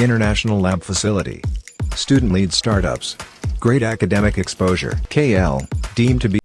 International Lab Facility. Student lead startups. Great academic exposure. KL, deemed to be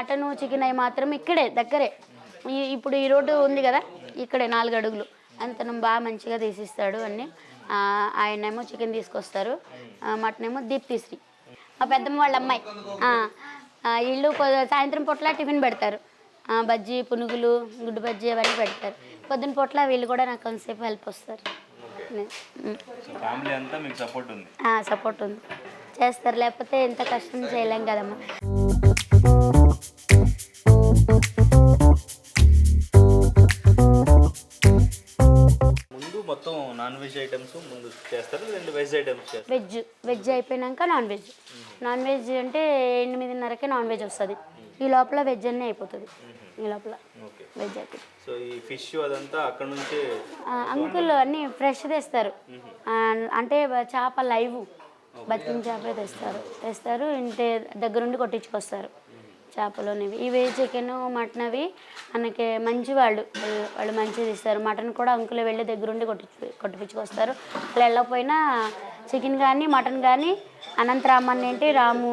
mutton chicken అవి మాత్రం ఇక్కడే దగ్గరే. ఈ- ఇప్పుడు ఈ రోడ్డు ఉంది కదా ఇక్కడే నాలుగు అడుగులు. అంతనం బాగా మంచిగా తీసిస్తాడు అన్ని. ఆ, ఆయనేమో చికెన్ తీసుకొస్తారు. మటన్ ఏమో దీప్తిశ్రీ. మా పెద్దమ్మ వాళ్ళ అమ్మాయి. వీళ్ళు సాయంత్రం పూట్ల టిఫిన్ పెడతారు. బజ్జీ పునుగులు గుడ్డు బజ్జీ అవన్నీ పెడతారు. పొద్దున పూట్ల వీళ్ళు కూడా నాకు కొంతసేపు హెల్ప్ వస్తారు. సపోర్ట్ ఉంది. చేస్తారు లేకపోతే ఎంత కష్టం చేయలేం కదమ్మా. ఐటమ్స్ ముందు చేస్తారు రెండు వెజ్ ఐటమ్స్ చేస్తారు. వెజ్ వెజ్ అయిపోయినాక నాన్ వెజ్. నాన్ వెజ్ అంటే ఎనిమిదిన్నరకే నాన్ వెజ్ వస్తుంది. ఈ లోపల వెజ్ అన్నీ అయిపోతుంది. ఈ లోపల వెజ్ అయిపోతుంది సో ఈ ఫిష్ అదంతా అక్కడ నుంచే అంకుల్ అన్నీ ఫ్రెష్ తెస్తారు. అంటే చేప లైవ్ బతికిన చేపే తెస్తారు. తెస్తారు ఇంటి దగ్గరుండి కొట్టించుకొస్తారు. చేపలోనివి. ఇవి చికెన్ మటన్ అవి మనకి మంచి వాళ్ళు. వాళ్ళు- మంచిది ఇస్తారు. మటన్ కూడా అంకులు వెళ్ళి దగ్గరుండి కొట్టి కొట్టిపించుకొస్తారు అలా వెళ్ళకపోయినా చికెన్ కానీ మటన్ కానీ అనంతరామన్ ఏంటి రాము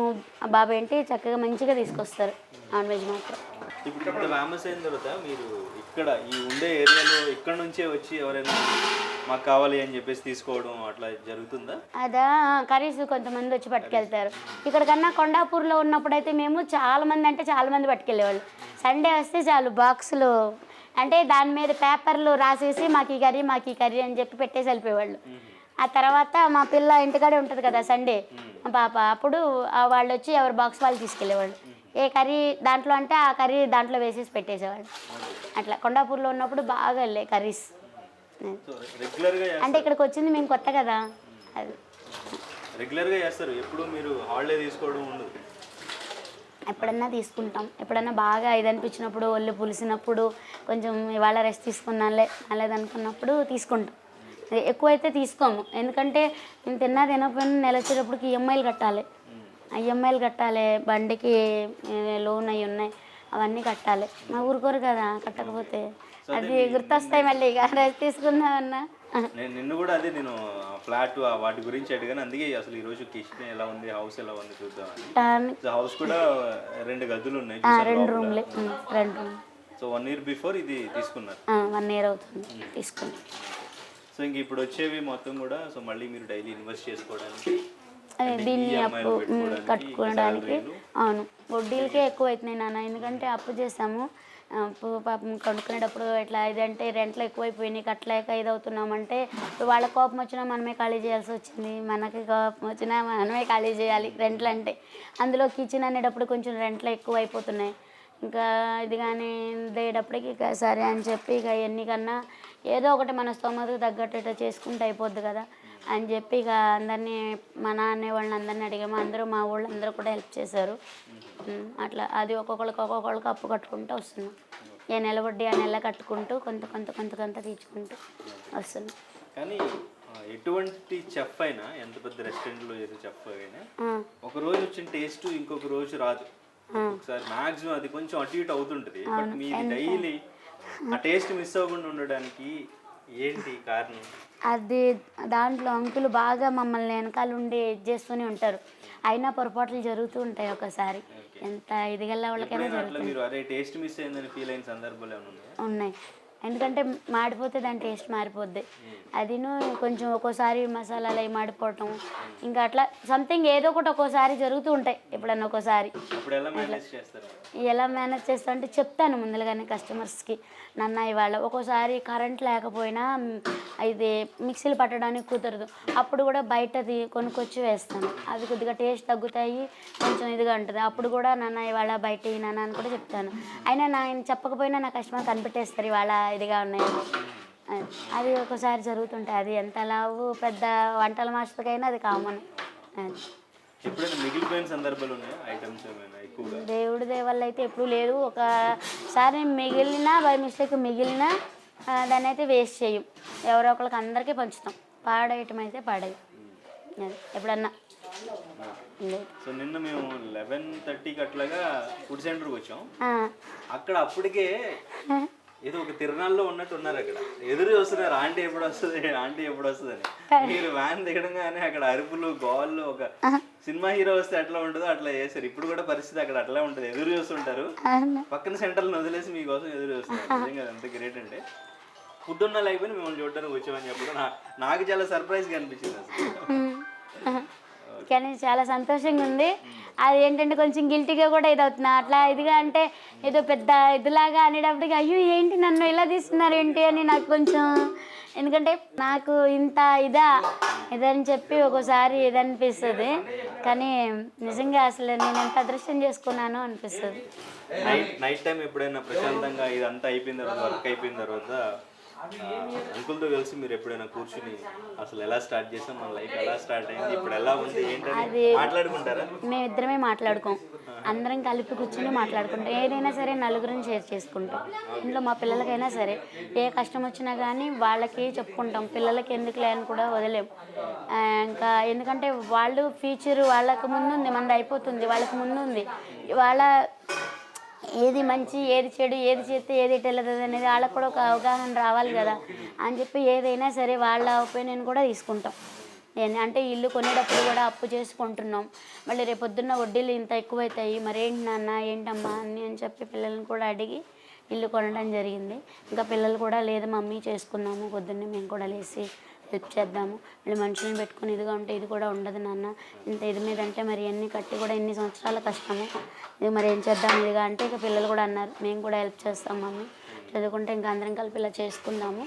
బాబు ఏంటి చక్కగా మంచిగా తీసుకొస్తారు. నాన్ వెజ్ మాత్రం. ఇప్పుడు ఫేమస్ అయిన తర్వాత మీరు ఇక్కడ ఈ ఉండే ఏరియాలో ఇక్కడ నుంచే వచ్చి ఎవరైనా మాకు కావాలి అని చెప్పేసి తీసుకోవడం అట్లా జరుగుతుందా? అదా కర్రీస్ కొంతమంది వచ్చి పట్టుకెళ్తారు. ఇక్కడ కన్నా కొండాపూర్లో ఉన్నప్పుడైతే మేము చాలా మంది అంటే చాలా మంది పట్టుకెళ్ళేవాళ్ళు. సండే వస్తే చాలు బాక్సులు. అంటే దాని మీద పేపర్లు రాసేసి మాకు ఈ కర్రీ మాకు ఈ కర్రీ అని చెప్పి పెట్టేసి వెళ్ళిపోయేవాళ్ళు. ఆ తర్వాత మా పిల్ల ఇంటికాడే ఉంటుంది కదా సండే మా పాప అప్పుడు వాళ్ళు వచ్చి ఎవరి బాక్స్ వాళ్ళు తీసుకెళ్ళేవాళ్ళు. ఏ కర్రీ దాంట్లో అంటే ఆ కర్రీ దాంట్లో వేసేసి పెట్టేసేవాళ్ళు. అట్లా కొండాపూర్లో ఉన్నప్పుడు బాగా వెళ్ళే కర్రీస్. అంటే ఇక్కడికి వచ్చింది మేము కొత్త కదా. అది. రెగ్యులర్గా చేస్తారు. ఎప్పుడు మీరు హాలిడే తీసుకోవడం ఉండదు. ఎప్పుడన్నా తీసుకుంటాం. ఎప్పుడన్నా బాగా ఇది అనిపించినప్పుడు ఒళ్ళు పులిసినప్పుడు కొంచెం ఇవాళ రెస్ట్ తీసుకున్నాలే అనుకున్నప్పుడు తీసుకుంటాం. ఎక్కువైతే తీసుకోము. ఎందుకంటే నేను తిన్నా తినకపోయినా నెల వచ్చేటప్పటికి ఈఎంఐలు కట్టాలి. ఆ ఈఎంఐలు కట్టాలి. బండికి లోన్ అవి ఉన్నాయి. అవన్నీ కట్టాలి. మా ఊరుకోరు కదా కట్టకపోతే. అది గుర్తొస్తాయి మళ్ళీ ఇక. రెస్ట్ తీసుకుందామన్నా. నేను నిన్ను కూడా అదే నేను ఫ్లాట్ వాటి గురించి అడిగాను. అందుకే అసలు ఈ రోజు కిచెన్ ఎలా ఉంది హౌస్ ఎలా ఉంది చూద్దామని. సో హౌస్ కూడా రెండు గదులు ఉన్నాయి రెండు. రూమ్లే. ఉమ్, రెండు room. So one year before ఇది తీసుకున్నారు. వన్ ఇయర్ అవుతుంది. తీసుకుని సో ఇంక ఇప్పుడు వచ్చేవి మొత్తం కూడా సో మళ్ళీ మీరు డైలీ ఇన్వెస్ట్ చేసుకోవడానికి దీన్ని అప్పు కట్టుకోవడానికి. అవును. వడ్డీలకే ఎక్కువ అవుతున్నాయి నాన్న. ఎందుకంటే అప్పు చేసాము. పాపం కొనుక్కునేటప్పుడు ఇట్లా ఇదంటే రెంట్లు ఎక్కువైపోయినాయి కట్టలేక ఇది అవుతున్నామంటే వాళ్ళ కోపం వచ్చినా మనమే ఖాళీ చేయాల్సి వచ్చింది. మనకి కోపం వచ్చినా మనమే ఖాళీ చేయాలి రెంట్లు అంటే అందులో కిచెన్ అనేటప్పుడు కొంచెం రెంట్లు ఎక్కువ అయిపోతున్నాయి ఇంకా ఇది కానీ దేటప్పటికి ఇక సరే అని చెప్పి ఇక ఎన్నికన్నా ఏదో ఒకటి మన స్తోమతకు తగ్గట్టు చేసుకుంటే అయిపోద్ది కదా. అని చెప్పి ఇక అందరినీ మా నాన్న వాళ్ళని అందరినీ అడిగాము. అందరూ మా వాళ్ళు అందరూ కూడా హెల్ప్ చేశారు. అట్లా అది ఒక్కొక్కరికి ఒక్కొక్కరికి అప్పు కట్టుకుంటూ వస్తున్నాం. ఏ నెల వడ్డీ ఆ నెల కట్టుకుంటూ కొంత కొంత కొంత కొంత తీర్చుకుంటూ వస్తున్నాం. కానీ ఎటువంటి చెఫ్ అయినా ఎంత పెద్ద రెస్టారెంట్లో చేసే చెఫ్ అయినా ఒక రోజు వచ్చిన టేస్ట్ ఇంకొక రోజు రాదు. ఒకసారి మాక్సిమం అది కొంచెం అటు ఇటు అవుతుంటది. బట్ మీది డైలీ ఆ టేస్ట్ మిస్ అవ్వకుండా ఉండడానికి ఏంటి కారణం? అది దాంట్లో అంకులు బాగా మమ్మల్ని వెనకాల ఉండి ఇది చేస్తూనే ఉంటారు. అయినా పొరపాట్లు జరుగుతూ ఉంటాయి ఒకసారి. ఎంత ఇదిగల్లా వాళ్ళకైనా జరుగుతుంది. మీరు అరే టేస్ట్ మిస్ అయిందని ఫీల్ అయిన సందర్భాలు ఏమైనా ఉన్నాయా? ఎందుకంటే మాడిపోతే దాని టేస్ట్ మారిపోద్ది. అదిను కొంచెం ఒక్కోసారి మసాలాలు అవి మాడిపోవటం. ఇంకా అట్లా సంథింగ్ ఏదో ఒకటి ఒక్కోసారి జరుగుతూ ఉంటాయి ఎప్పుడన్నా ఒక్కోసారి. అప్పుడు ఎలా మేనేజ్ చేస్తారు? ఎలా మేనేజ్ చేస్తా అంటే చెప్తాను ముందుగానే కస్టమర్స్కి. నన్న ఇవాళ ఒక్కోసారి కరెంట్ లేకపోయినా ఇది మిక్సీలు పట్టడానికి కుదరదు. అప్పుడు కూడా బయటది కొనుక్కొచ్చి వేస్తాను. అవి కొద్దిగా టేస్ట్ తగ్గుతాయి కొంచెం ఇదిగా ఉంటుంది. అప్పుడు కూడా నాన్న ఇవాళ బయట నాన్న అని కూడా చెప్తాను. అయినా నా చెప్పకపోయినా నా కస్టమర్ కనిపెట్టేస్తారు ఇవాళ ఇదిగా ఉన్నాయని. అది- ఒకసారి జరుగుతుంటాయి. అది ఎంత లావు పెద్ద వంటల మాస్టర్కైనా అది కామన్. అది ఎప్పుడైనా మిగిలిపోయిన సందర్భాలు ఉన్నాయా? ఐటమ్స్ ఏమైనా? దేవుడి వల్ల అయితే ఎప్పుడు లేదు ఒకసారి మిగిలిన బై మిస్టేక్ మిగిలిన దాన్ని అయితే వేస్ట్ చేయం. ఎవరో ఒకరికి అందరికీ పంచుతాం. పాడేయటం అయితే పాడేయం. అది ఎప్పుడన్నా. సో నిన్న మేము లెవెన్ థర్టీకి అట్లాగా ఫుడ్ సెంటర్కి వచ్చాం. అక్కడ అప్పటికే ఏదో ఒక తిరణాల్లో ఉన్నట్టు ఉన్నారు అక్కడ. ఎదురు చూస్తున్నారు. ఆంటీ ఎప్పుడు వస్తుంది? ఆంటీ ఎప్పుడు వస్తుంది అని మీరు వ్యాన్ దిగడంగానే అక్కడ అరుపులు గోళ్ళు ఒక సినిమా హీరో వస్తే ఎట్లా ఉంటుందో అట్లా చేశారు ఇప్పుడు కూడా పరిస్థితి అక్కడ అట్లా ఉంటుంది. ఎదురు చూస్తుంటారు. పక్కన సెంటర్లను వదిలేసి మీకోసం ఎదురు చూస్తున్నారు. నిజంగా అది ఎంత గ్రేట్ అంటే. ఫుడ్ ఉన్నా లేకపోయినా మిమ్మల్ని చూడడానికి వచ్చామని చెప్పడం నాకు చాలా సర్ప్రైజ్గా అనిపించింది అసలు. కానీ చాలా సంతోషంగా ఉంది అది ఏంటంటే కొంచెం గిల్టీగా కూడా ఇది అవుతున్నా అట్లా ఇదిగా అంటే ఏదో పెద్ద ఇదిలాగా అనేటప్పటికి అయ్యో ఏంటి నన్ను ఇలా తీస్తున్నారు ఏంటి అని నాకు కొంచెం ఎందుకంటే నాకు ఇంత ఇదా ఇదని చెప్పి ఒక్కోసారి ఇది అనిపిస్తుంది కానీ నిజంగా అసలు నేను ఎంత అదృష్టం చేసుకున్నాను అనిపిస్తుంది. నైట్ టైం ఎప్పుడైనా ప్రశాంతంగా ఇదంతా అయిపోయిన తర్వాత వర్క్ అయిపోయిన తర్వాత అంకుల్తో కలిసి మీరు ఎప్పుడైనా కూర్చుని అసలు ఎలా స్టార్ట్ చేసాం మన లైఫ్ ఎలా స్టార్ట్ అయింది ఇప్పుడు ఎలా ఉంది ఏంటని మాట్లాడుకుంటారా? మేమిద్దరమే మాట్లాడుకోం. అందరం కలిపి కూర్చొని మాట్లాడుకుంటాం. ఏదైనా సరే నలుగురిని షేర్ చేసుకుంటాం. ఇంట్లో మా పిల్లలకైనా సరే. ఏ కష్టం వచ్చినా కానీ వాళ్ళకి చెప్పుకుంటాం. పిల్లలకి ఎందుకులే అని కూడా వదిలేం. ఇంకా ఎందుకంటే వాళ్ళు ఫ్యూచర్ వాళ్ళకి ముందు ఉంది మనది అయిపోతుంది. వాళ్ళకి ముందు ఉంది వాళ్ళ ఏది మంచి ఏది చెడు ఏది చేస్తే ఏది ఎటు అనేది వాళ్ళకు కూడా ఒక అవగాహన రావాలి కదా. అని చెప్పి ఏదైనా సరే వాళ్ళ ఒపీనియన్ కూడా తీసుకుంటాం. అంటే ఇల్లు కొనేటప్పుడు కూడా అప్పు చేసుకుంటున్నాం. మళ్ళీ రేపొద్దున్న వడ్డీలు ఇంత ఎక్కువైతాయి. మరి ఏంటి నాన్న ఏంటమ్మా అని అని చెప్పి పిల్లల్ని కూడా అడిగి ఇల్లు కొనడం జరిగింది. ఇంకా పిల్లలు కూడా లేదు మమ్మీ చేసుకున్నాము పొద్దున్నే మేము కూడా లేచి హెల్ప్ చేద్దాము. మళ్ళీ మనుషులను పెట్టుకుని ఇదిగా ఉంటే ఇది కూడా ఉండదు నాన్న. ఇంత ఇది మీద అంటే మరి ఎన్ని కట్టి కూడా ఎన్ని సంవత్సరాల కష్టము. ఇక మరి ఏం చేద్దాం ఇదిగా అంటే ఇక పిల్లలు కూడా అన్నారు. మేము కూడా హెల్ప్ చేస్తాం మమ్మీ. చదువుకుంటే ఇంకా అందరం కలిపి ఇలా చేసుకుందాము.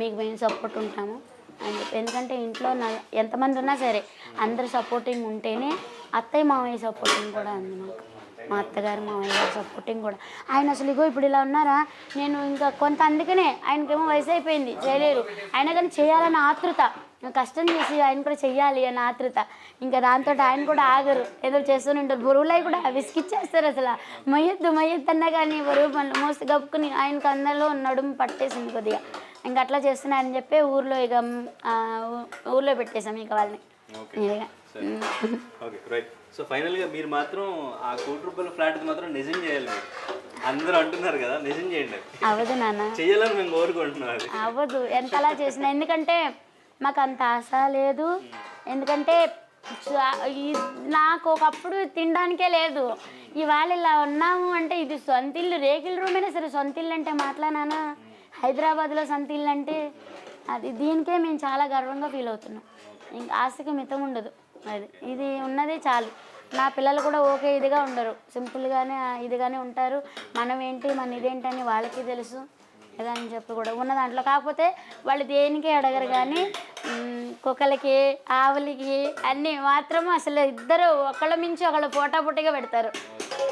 మీకు మేము సపోర్ట్ ఉంటాము అని చెప్పి. ఎందుకంటే ఇంట్లో నా ఎంతమంది ఉన్నా సరే అందరు సపోర్టింగ్ ఉంటేనే అత్తయ్య మామయ్య సపోర్టింగ్ కూడా ఉంది మాకు. మా అత్తగారు మామయ్య గారు సపోర్టింగ్ కూడా. ఆయన అసలు ఇగో ఇప్పుడు ఇలా ఉన్నారా? నేను ఇంకా కొంత అందుకనే ఆయనకేమో వయసు అయిపోయింది చేయలేరు అయినా కానీ చేయాలన్న ఆతృత కష్టం చేసి ఆయన కూడా చెయ్యాలి అన్న ఆతృత ఇంకా దాంతో ఆయన కూడా ఆగరు. ఏదో చేస్తూనే ఉంటారు. బరువులై కూడా విసిగిచ్చేస్తారు అసలు. మొయ్యొద్దు మొయ్యొద్దు అన్నా కానీ బరువు పనులు మోస్తు కప్పుకుని ఆయనకు అందరిలో నడుము పట్టేసింది కొద్దిగా. ఇంకా అట్లా చేస్తున్నారని చెప్పి ఊర్లో ఇక ఊర్లో పెట్టేసాం ఇక వాళ్ళని. ఓకే. రైట్ సో ఫైనల్గా మీరు మాత్రం ఆ కోటి రూపాయల ఫ్లాట్ మాత్రం నిజం చేయాలి. మీరు అందరూ అంటున్నారు కదా నిజం చేయండి. అవ్వదు నాన్న. చెయ్యాలని మేము కోరుకుంటున్నాం అవ్వదు ఎంతలా చేసిన. ఎందుకంటే మాకు అంత ఆశ లేదు. ఎందుకంటే నాకు ఒకప్పుడు తినడానికే లేదు. ఇవాళ ఇలా ఉన్నాము అంటే ఇది సొంత ఇల్లు. రేకుల రూమ్ అయినా సరే సొంత ఇల్లు అంటే మాట్లాడానా హైదరాబాద్లో సొంత ఇల్లు అంటే అది దీనికే మేము చాలా గర్వంగా ఫీల్ అవుతున్నాం. ఇంకా ఆశకి మితం ఉండదు. అది ఇది ఉన్నదే చాలు. నా పిల్లలు కూడా ఓకే ఇదిగా ఉండరు. సింపుల్గానే ఇదిగానే ఉంటారు. మనం ఏంటి మన ఇదేంటని వాళ్ళకి తెలుసు. లేదా అని చెప్పి కూడా ఉన్న దాంట్లో. కాకపోతే వాళ్ళు దేనికి అడగరు కానీ కుక్కలకి ఆవులకి అన్నీ మాత్రం అసలు ఇద్దరు ఒకళ్ళ మించి ఒకళ్ళు పోటాపోటీగా పెడతారు.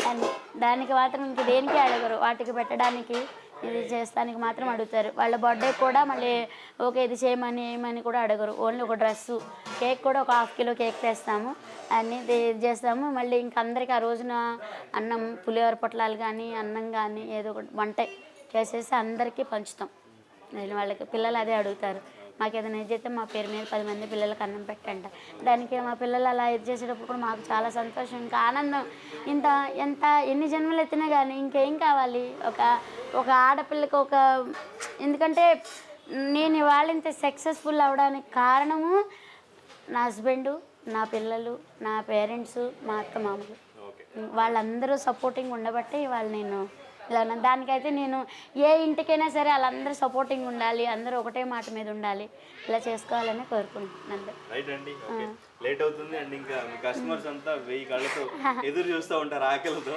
అన్ని. దానికి మాత్రం ఇంక దేనికి అడగరు. వాటికి పెట్టడానికి ఇది చేస్తానికి మాత్రం అడుగుతారు. వాళ్ళ బర్త్డే కూడా మళ్ళీ ఓకే ఇది చేయమని ఏమని కూడా అడగరు. ఓన్లీ ఒక డ్రెస్సు. కేక్ కూడా ఒక హాఫ్ కిలో కేక్ తెస్తాము. అన్నీ ఇది చేస్తాము. మళ్ళీ ఇంక అందరికి ఆ రోజున అన్నం పులిహోర పొట్లాలు కానీ అన్నం కానీ ఏదో ఒకటి వంట చేసేసి అందరికీ పంచుతాం. నేను వాళ్ళకి పిల్లలు అదే అడుగుతారు. మాకు ఏదైనా ఇది చేస్తే మా పేరు మీద పది మంది పిల్లలకి అన్నం పెట్టంట. దానికి మా పిల్లలు అలా ఇది చేసేటప్పుడు కూడా మాకు చాలా సంతోషం ఇంకా ఆనందం. ఇంత ఎంత ఎన్ని జన్మలు ఎత్తినా కానీ ఇంకేం కావాలి? ఒక ఒక ఆడపిల్లకి ఒక ఎందుకంటే నేను ఇవాళ ఇంత సక్సెస్ఫుల్ అవడానికి కారణము నా హస్బెండు నా పిల్లలు నా పేరెంట్స్ మా అత్త మామలు. వాళ్ళందరూ సపోర్టింగ్ ఉండబట్టి వాళ్ళు నేను ఇలా. దానికైతే నేను ఏ ఇంటికైనా సరే వాళ్ళందరూ సపోర్టింగ్ ఉండాలి అందరూ ఒకటే మాట మీద ఉండాలి. ఇలా చేసుకోవాలని కోరుకుంటున్నాను. రైట్ అండి. లేట్ అవుతుంది అండ్ ఇంకా కస్టమర్స్ అంతా వెయ్యి కళ్ళతో ఎదురు చూస్తూ ఉంటారు ఆకలితో.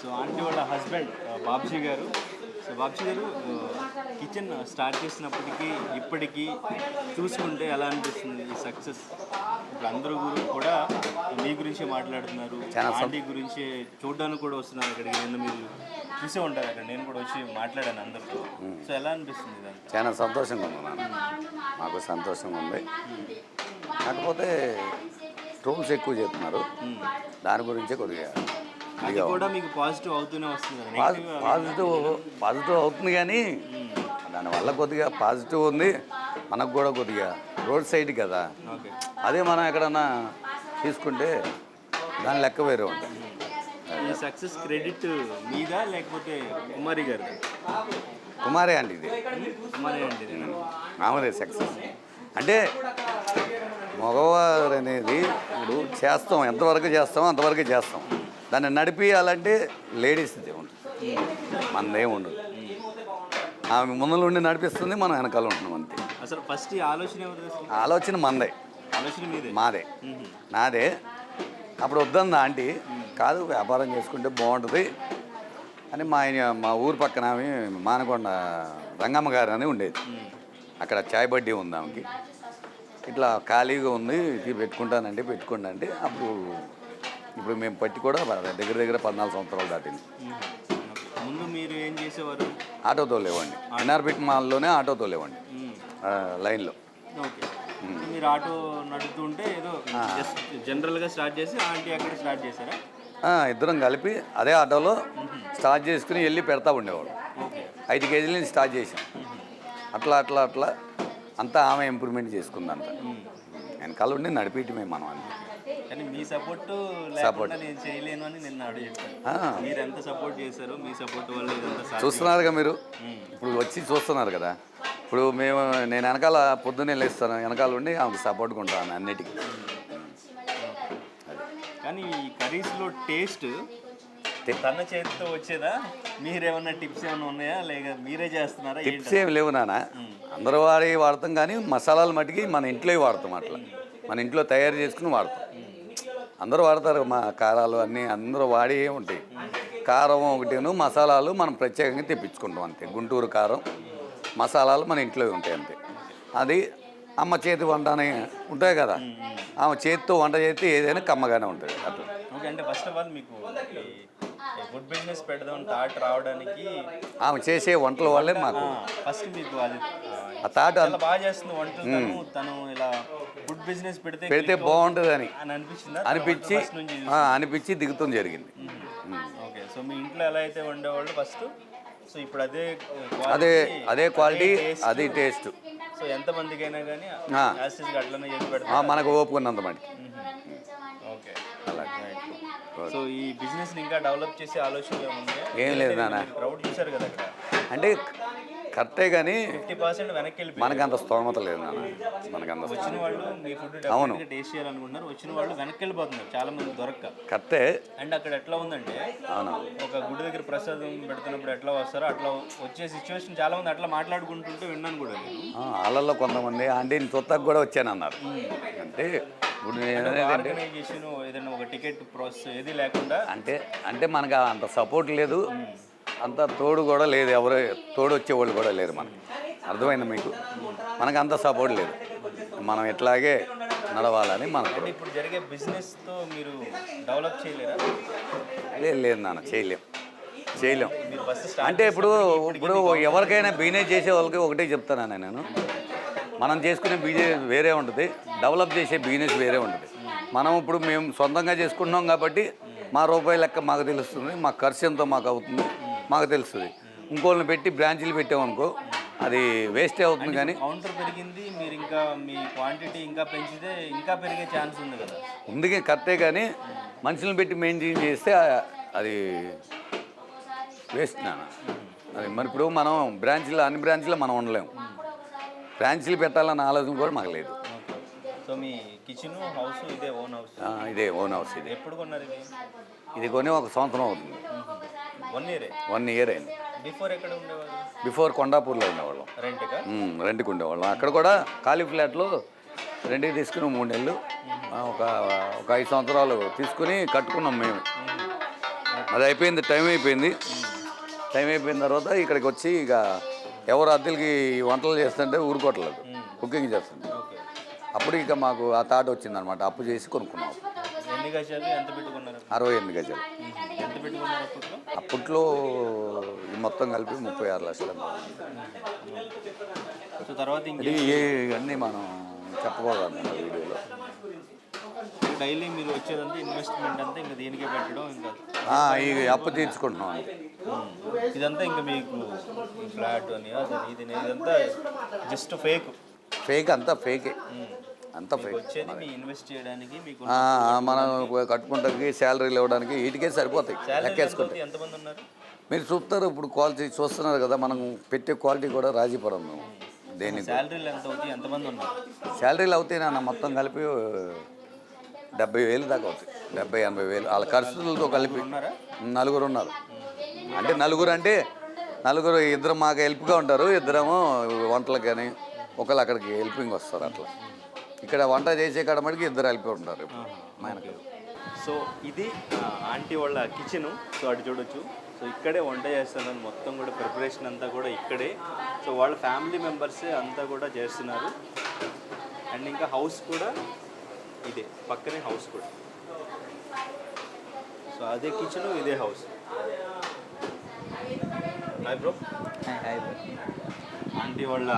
సో ఆంటీ వాళ్ళ హస్బెండ్ బాబ్జీ గారు. సో బాబ్జీ గారు కిచెన్ స్టార్ట్ చేసినప్పటికీ ఇప్పటికీ చూసుకుంటే ఎలా అనిపిస్తుంది ఈ సక్సెస్? ఇప్పుడు అందరూ కూడా మీ గురించే మాట్లాడుతున్నారు ఆంటీ గురించి చూడడానికి కూడా వస్తున్నారు అక్కడికి నేను మీరు చూసే ఉంటారు అక్కడ. నేను కూడా వచ్చి మాట్లాడాను అందరితో. సో ఎలా అనిపిస్తుంది చాలా సంతోషంగా ఉంది నాన్న. మాకు సంతోషంగా ఉంది. కాకపోతే ట్రోల్స్ ఎక్కువ చెప్తున్నారు దాని గురించే కొద్దిగా అది కూడా మీకు పాజిటివ్ అవుతూనే వస్తుంది పాజిటివ్ పాజిటివ్ అవుతుంది కానీ దానివల్ల కొద్దిగా పాజిటివ్ ఉంది. మనకు కూడా కొద్దిగా రోడ్ సైడ్ కదా. అదే మనం ఎక్కడన్నా తీసుకుంటే దాని లెక్క వేరే ఉంటుంది. ఈ సక్సెస్ క్రెడిట్ మీదా లేకపోతే కుమారి గారిదా? కుమారే అండి ఇది. కుమారి అండి సక్సెస్. అంటే మగవారు అనేది ఇప్పుడు చేస్తాం. ఎంతవరకు చేస్తామో అంతవరకు చేస్తాం. దాన్ని నడిపియాలంటే లేడీస్ ఉంటుంది మనదేం ఉండదు ఆమె ముందర ఉండి నడిపిస్తుంది మనం వెనకాల ఉంటున్నాం అంతే. అసలు ఫస్ట్ ఆలోచన ఆలోచన మందే. ఆలోచన మీదే? మాదే. నాదే. అప్పుడు వద్దంది ఆంటీ. కాదు వ్యాపారం చేసుకుంటే బాగుంటుంది అని మా ఆయన మా ఊరు పక్కన ఆమె మానకొండ రంగమ్మ గారు అని ఉండేది. అక్కడ చాయ్ బడ్డీ ఉంది ఆమెకి. ఇట్లా ఖాళీగా ఉంది ఇది పెట్టుకుంటానంటే పెట్టుకోండి అంటే అప్పుడు ఇప్పుడు మేము పట్టి కూడా దగ్గర దగ్గర పద్నాలుగు సంవత్సరాలు దాటింది. ముందు మీరు ఏం చేసేవారు? ఆటో తోలేవండి ఎన్ఆర్బిట్ మాల్లోనే ఆటో తోలేవండి ఆ, లైన్లో. ఓకే. మీరు ఆటో నడుపుతుంటే ఏదో జనరల్గా స్టార్ట్ చేసి ఆంటీ అక్కడ స్టార్ట్ చేశారా? ఇద్దరం కలిపి అదే ఆటోలో స్టార్ట్ చేసుకుని వెళ్ళి పెడతా ఉండేవాడు ఓకే. ఐదు కేజీల నుంచి స్టార్ట్ చేసాం అట్లా అట్లా అట్లా అంతా ఆమె ఇంప్రూవ్మెంట్ చేసుకుందంట. వెనకాల ఉండి నడిపించమే మనం అంతే. కానీ మీ సపోర్ట్ లేకుండా నేను చేయలేను అని నిన్న చెప్పాను మీరు ఎంత సపోర్ట్ చేశారో మీ సపోర్ట్ వల్ల. చూస్తున్నారుగా మీరు? ఇప్పుడు వచ్చి చూస్తున్నారు కదా. ఇప్పుడు మేము నేను వెనకాల పొద్దున్నే లేస్తాను. వెనకాల ఉండి ఆమెకు సపోర్ట్గా ఉంటాను అన్నిటికీ. కానీ ఈ కర్రీస్లో టేస్ట్ తన చేతితో వచ్చేదా? మీరేమన్నా టిప్స్ ఏమైనా ఉన్నాయా? లేక మీరే చేస్తున్నారా? టిప్స్ ఏమి లేవు నాన్న. అందరూ వాడి వాడతాం కానీ మసాలాలు మటుకి మన ఇంట్లో వాడతాం అట్లా. మన ఇంట్లో తయారు చేసుకుని వాడతాం. అందరూ వాడతారు మా కారాలు అన్నీ అందరూ వాడి ఉంటాయి. కారం ఒకటిను మసాలాలు మనం ప్రత్యేకంగా తెప్పించుకుంటాం అంతే. గుంటూరు కారం మసాలాలు మన ఇంట్లో ఉంటాయి అంతే. అది అమ్మ చేతి వంట అని ఉంటాయి కదా. ఆమె చేతితో వంట చేస్తే ఏదైనా కమ్మగానే ఉంటుంది. అట్లా. ఓకే అంటే ఫస్ట్ ఆఫ్ ఆల్ మీకు ఫుడ్ బిజినెస్ పెడదాం థాట్ రావడానికి ఆమె చేసే వంటల వల్లే మాకు ఫస్ట్ మీకు అది ఆ థాట్ చాలా బాగా చేస్తుంది. వంటలు తను తను ఇలా ఫుడ్ బిజినెస్ పెడితే పెడితే బాగుంటుంది అని అని అనిపించిందా? అనిపించి ఆ, అనిపించి దిగుతం జరిగింది. ఓకే సో మీ ఇంట్లో ఎలా అయితే వండేవాళ్ళు ఫస్ట్ సో ఇప్పుడు అదే అదే అదే క్వాలిటీ taste. అది టేస్ట్ సో ఎంత మందికైనా కానీ ఆ. యాసిడ్స్ అట్లనే చేసి ఆ, పెడతాం మనకు ఓపుకున్నంత మటుకి. ఓకే సో ఈ బిజినెస్ ఇంకా డెవలప్ చేసే? ఏం లేదు నాన్న. క్రౌడ్ కదా అక్కడ అంటే కరెక్టే కానీ మనకు అంత స్తోమత లేదు నాన్న. మనకు అంత వచ్చిన అవును. టేస్ట్ చేయాలనుకుంటున్నారు. వచ్చిన వాళ్ళు వెనక్కి వెళ్ళిపోతున్నారు. చాలా మంది దొరక్క. కరెక్టే. అండ్ అక్కడ ఎట్లా ఉందంటే అవును. ఒక గుడి దగ్గర ప్రసాదం పెడుతున్నప్పుడు ఎట్లా వస్తారో అట్లా వచ్చే సిచ్యువేషన్ చాలా మంది అట్లా మాట్లాడుకుంటుంటే విన్నాను కూడా నేను. వాళ్ళల్లో కొంతమంది ఆంటీ చుత్తకు కూడా వచ్చానన్నారు. అంటే ఇప్పుడు నేను అనేది అంటే ఆర్గనైజేషన్ ఏదైనా ఒక టికెట్ ప్రాసెస్ ఏది లేకుండా అంటే అంటే మనకు అంత సపోర్ట్ లేదు. అంత తోడు కూడా లేదు ఎవరు తోడు వచ్చేవాళ్ళు కూడా లేరు మనకి. అర్థమైంది మీకు? మనకు అంత సపోర్ట్ లేదు. మనం ఇట్లాగే నడవాలని మనకు ఇప్పుడు జరిగే బిజినెస్తో మీరు డెవలప్ చేయలేరా? లేదు లేదు నాన్న చేయలేం. చేయలేం. అంటే ఇప్పుడు ఇప్పుడు ఎవరికైనా బిజినెస్ చేసే వాళ్ళకి ఒకటే చెప్తాను నేను? మనం చేసుకునే బిజినెస్ వేరే ఉంటుంది డెవలప్ చేసే బిజినెస్ వేరే ఉంటుంది. మనం ఇప్పుడు మేము సొంతంగా చేసుకుంటున్నాం కాబట్టి మా రూపాయి లెక్క మాకు తెలుస్తుంది మా ఖర్చు ఎంతో మాకు అవుతుంది. మాకు తెలుస్తుంది. ఇంకోళ్ళని పెట్టి బ్రాంచీలు పెట్టామనుకో అది వేస్టే అవుతుంది కానీ కౌంటర్ పెరిగింది మీరు ఇంకా మీ క్వాంటిటీ ఇంకా పెంచితే ఇంకా పెరిగే ఛాన్స్ ఉంది కదా. ఉంది కరెక్టే కానీ మనుషులను పెట్టి మెయింటైన్ చేస్తే అది వేస్ట్ నాన్న. అది మరి ఇప్పుడు మనం బ్రాంచ్లో అన్ని బ్రాంచ్లో మనం ఉండలేము బ్రాంచీలు పెట్టాలన్న ఆలోచన కూడా మాకు లేదు. సో మీ కిచెన్ హౌస్ ఇదే ఓన్ హౌస్? ఇదే ఓన్ హౌస్ ఇది. ఎప్పుడు కొన్నారు ఇది కొని ఒక సంవత్సరం అవుతుంది. వన్ ఇయరే వన్ ఇయర్ అయింది బిఫోర్ ఎక్కడ ఉండేవారు బిఫోర్ కొండాపూర్లో ఉండేవాళ్ళం. రెంట్గా రెంట్కి ఉండేవాళ్ళం. అక్కడ కూడా ఖాళీ ఫ్లాట్లో రెంట్కి తీసుకుని మూడు నెలలు ఒక ఒక ఐదు సంవత్సరాలు తీసుకుని కట్టుకున్నాం మేము. అది అయిపోయింది టైం అయిపోయింది. టైం అయిపోయిన తర్వాత ఇక్కడికి వచ్చి ఇక ఎవరు అద్దెలకి వంటలు చేస్తుంటే ఊరుకోవట్లేదు. కుకింగ్ చేస్తుంటే. ఓకే. అప్పుడు ఇక మాకు ఆ థాట్ వచ్చిందనమాట అప్పు చేసి కొనుక్కున్నాం. అరవై ఎనిమిది గజాలు. ఎంత పెట్టుకున్నారు అప్పట్లో మొత్తం కలిపి ముప్పై ఆరు లక్షలు తర్వాత ఇంకే ఇవన్నీ మనం చెప్పకూడదు వీడియోలో. డైలీ మీరు వచ్చేదంతా ఇన్వెస్ట్మెంట్ అంతా ఇంకా దీనికే పెట్టడం ఇంకా? ఈ అప్పు తీర్చుకుంటున్నాం ఇదంతా ఇంకా మీకు ఫ్లాట్ అని అదని ఇది అని ఇదంతా జస్ట్ ఫేక్ ఫేక్ అంతా ఫేకే అంతా మనం కట్టుకుంటానికి శాలరీలు ఇవ్వడానికి వీటికే సరిపోతాయి. లెక్కేసుకుంటే. మీరు చూస్తారు ఇప్పుడు క్వాలిటీ చూస్తున్నారు కదా మనం పెట్టే క్వాలిటీ కూడా రాజీ పడం మేము దేనికి? శాలరీలు అవుతాయి? నాన్న మొత్తం కలిపి డెబ్బై వేలు దాకా అవుతాయి. డెబ్బై ఎనభై వేలు. వాళ్ళ ఖర్చులతో కలిపి. నలుగురు ఉన్నారు. అంటే నలుగురు అంటే నలుగురు ఇద్దరు మాకు హెల్ప్గా ఉంటారు ఇద్దరేమో వంటలకు కానీ ఒకళ్ళు అక్కడికి హెల్పింగ్ వస్తారు అట్లా. ఇక్కడ వంట చేసే కాడ మటుకు ఇద్దరు హెల్ప్ ఉంటారు మా ఆయనకి. సో ఇది ఆంటీ వాళ్ళ కిచెన్ సో అటు చూడొచ్చు. సో ఇక్కడే వంట చేస్తున్నారు. మొత్తం కూడా ప్రిపరేషన్ అంతా కూడా ఇక్కడే. సో వాళ్ళ ఫ్యామిలీ మెంబర్సే అంతా కూడా చేస్తున్నారు. అండ్ ఇంకా హౌస్ కూడా ఇదే పక్కనే హౌస్ కూడా. సో అదే కిచెన్ ఇదే house hi bro hi aunty వాళ్ళ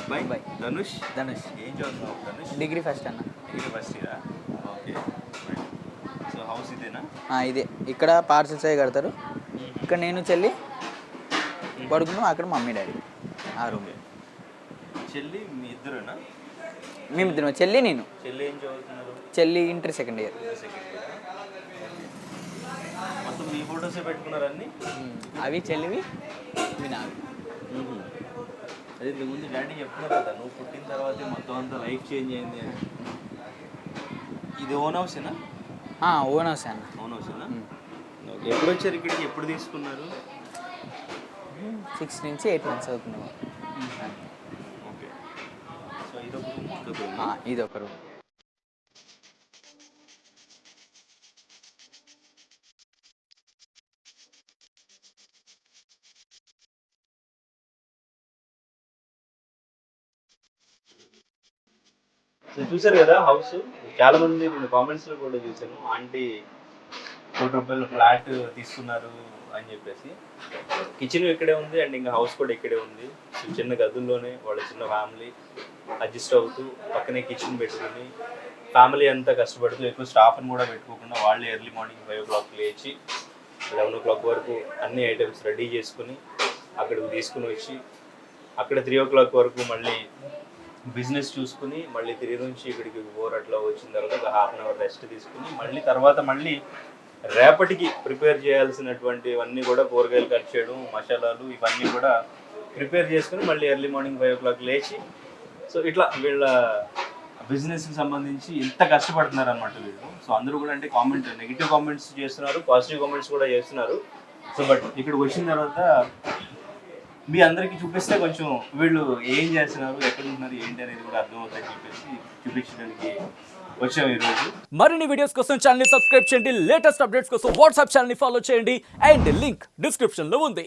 అబ్బాయి అబ్బాయి. ధనుష్ ధనుష్ ఏం చదువుతున్నావు ధనుష్ డిగ్రీ ఫస్ట్ అన్న. డిగ్రీ ఫస్ట్ ఇయరా? ఓకే సో హౌస్ ఇదేనా? ఇదే. ఇక్కడ పార్సల్స్ అవి కడతారు. ఇక్కడ నేను చెల్లి పడుకున్నాం. అక్కడ మమ్మీ డాడీ. ఆ రూమ్ చెల్లి మీ ఇద్దరునా? మేము ఇద్దరం చెల్లి నేను. చెల్లి ఏం చదువుతున్నారు? చెల్లి ఇంటర్ సెకండ్ ఇయర్. మొత్తం మీ ఫోటోసే పెట్టుకున్నారు అన్ని? అవి చెల్లివి ఇవి నావి అదే ఇంతకు ముందు డాడీ చెప్తున్నారు కదా నువ్వు పుట్టిన తర్వాతే మొత్తం అంతా లైఫ్ చేంజ్ అయింది అని. ఇది ఓన్ హౌసేనా ఓన్ హౌస్ అన్న. ఓన్ హౌసేనా ఓకే ఎప్పుడు వచ్చారు ఇక్కడికి? ఎప్పుడు తీసుకున్నారు? సిక్స్ నుంచి ఎయిట్ మంత్స్ అవుతుంది. ఓకే. సో ఇది ఒక రూమ్ ఇది ఒక రూమ్ చూసారు కదా హౌస్? చాలా మంది నేను కామెంట్స్లో కూడా చూసాను ఆంటీ కోటి రూపాయలు ఫ్లాట్ తీసుకున్నారు అని చెప్పేసి. కిచెన్ ఇక్కడే ఉంది అండ్ ఇంకా హౌస్ కూడా ఇక్కడే ఉంది. చిన్న గదుల్లోనే వాళ్ళ చిన్న ఫ్యామిలీ అడ్జస్ట్ అవుతూ పక్కనే కిచెన్ పెట్టుకుని ఫ్యామిలీ అంతా కష్టపడుతూ ఎక్కువ స్టాఫ్ని కూడా పెట్టుకోకుండా వాళ్ళే early morning five o'clock లేచి లెవెన్ ఓ క్లాక్ వరకు అన్ని ఐటమ్స్ రెడీ చేసుకుని అక్కడికి తీసుకుని వచ్చి అక్కడ త్రీ ఓ క్లాక్ వరకు మళ్ళీ బిజినెస్ చూసుకుని మళ్ళీ త్రీ నుంచి ఇక్కడికి ఫోర్ అట్లా వచ్చిన తర్వాత ఒక హాఫ్ అన్ అవర్ రెస్ట్ తీసుకుని మళ్ళీ తర్వాత మళ్ళీ రేపటికి ప్రిపేర్ చేయాల్సినటువంటివన్నీ కూడా కూరగాయలు కట్ చేయడం మసాలాలు ఇవన్నీ కూడా ప్రిపేర్ చేసుకుని మళ్ళీ early morning five o'clock లేచి సో ఇట్లా వీళ్ళ బిజినెస్కి సంబంధించి ఎంత కష్టపడుతున్నారు అనమాట వీళ్ళు. సో అందరూ కూడా అంటే కామెంట్ నెగిటివ్ కామెంట్స్ చేస్తున్నారు పాజిటివ్ కామెంట్స్ కూడా చేస్తున్నారు. సో బట్ ఇక్కడికి వచ్చిన తర్వాత మీ అందరికీ చూపిస్తే కొంచెం వీళ్ళు ఏం చేస్తున్నారు ఎక్కడ ఉంటున్నారు ఏంటి అనేది కూడా అర్థమవుతుందని చెప్పేసి చూపించడానికి వచ్చాము ఈరోజు. మరిన్ని వీడియోస్ కోసం ఛానల్ సబ్స్క్రైబ్ చేయండి. లేటెస్ట్ అప్డేట్స్ కోసం వాట్సాప్ ఛానల్ ఫాలో చేయండి. అండ్ లింక్ డిస్క్రిప్షన్లో ఉంది.